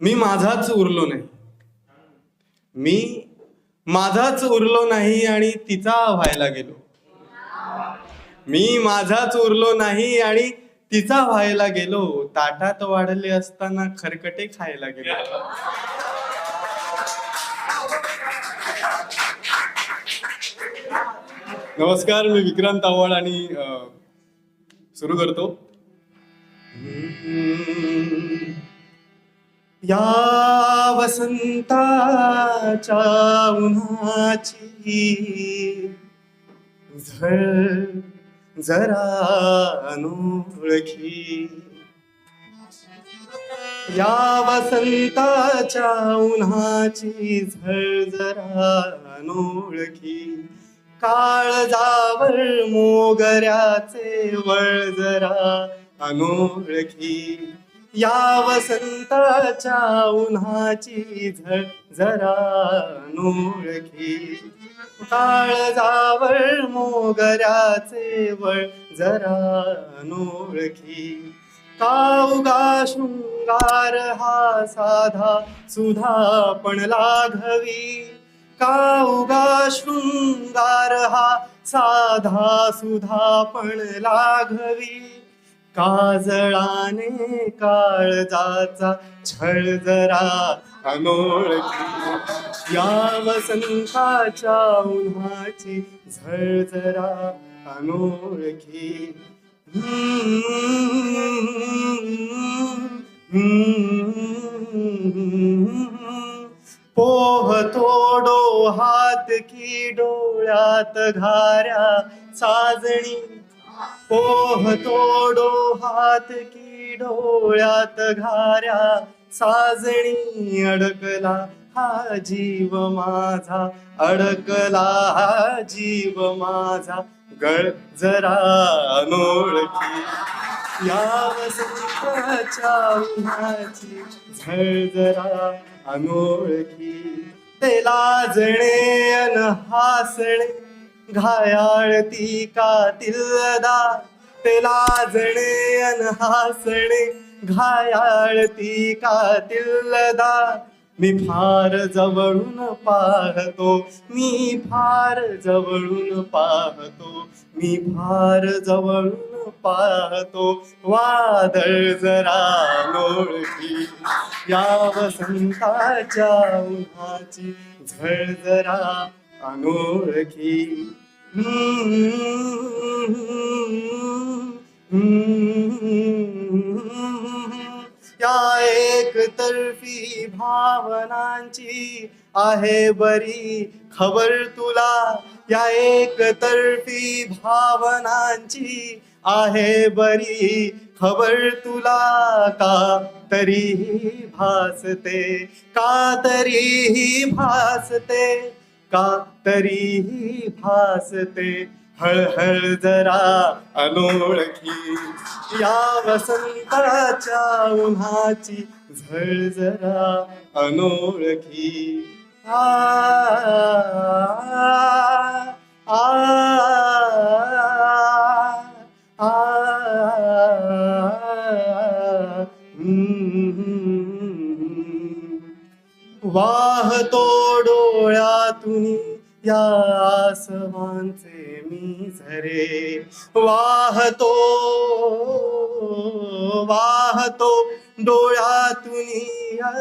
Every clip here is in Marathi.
मी माझाच उरलो नाही. मी माझाच उरलो नाही आणि तिचा व्हायला गेलो. मी माझाच उरलो नाही आणि तिचा व्हायला गेलो. ताटात वाढले असताना खरकटे खायला गेलो. नमस्कार मी विक्रांत आव्हाड आणि सुरू करतो. या वसंताच्या उन्हाची झळ जरा अनोळखी. या वसंताच्या उन्हाची झळ जरा अनोळखी. काळजावर मोगऱ्याचे वळ जरा अनोळखी. या वसंताच्या उन्हाची झळ जरा नोळखी. काळ जावळ मोगऱ्याचे वळ जरा अनोळखी काउगा शृंगार हा साधा सुधा पण लाघवी. काउगा शृंगार हा साधा सुधा पण लाघवी. काजळाने काळजाचा छळ जरा अनोळखी या वसंताच्या उन्हाची झळ जरा अनोळखी पोहतो हात की डोळ्यात घाऱ्या साजणी पोहतो हात की डोळ्यात घाऱ्या साजणी अडकला हा जीव माझा अडकला हा जीव माझा गळ जरा अनोळखी. या वसंताच्या उन्हाची झळ जरा अनोळखी. ते लाजणे अन हासणे घायाळती का तिल्लदा ते लाजणे अन हासणे. घायाळती का मी फार जवळून पाहतो मी फार जवळून पाहतो मी फार जवळून पाहतो. वादळ जरा लोळकी या वसंताच्या उन्हाची झळ जरा अनोळखी. या एक तर्फी भावनांची आहे बरी खबर तुला. या एक तर्फी भावनांची आहे बरी खबर तुला. का तरीही भासते का तरीही भासते का तरीही भासते. हळहळ जरा अनोळखी. या वसंताच्या उन्हाची झळ जरा अनोळखी. आ आ आ वाहतो डोळ्यातून या आसमानचे मी झरे. वाहतो वाहतो डोळ्यातून या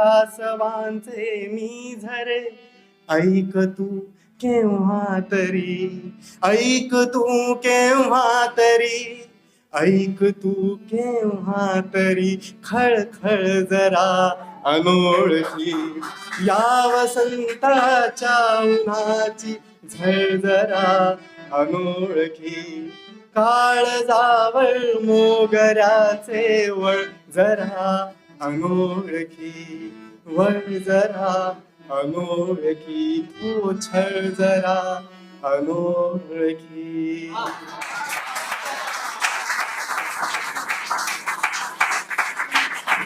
आसमांचे मी झरे. ऐक तू केव्हा तरी ऐक तू केव्हा तरी ऐक तू केव्हा तरी खळखळ जरा अनोळखी. या वसंताच्या उन्हाची झळ जरा अनोळखी. काळजावर मोगऱ्याचे वळ जरा अनोळखी. वळ जरा अनोळखी. तो छळ जरा अनोळखी.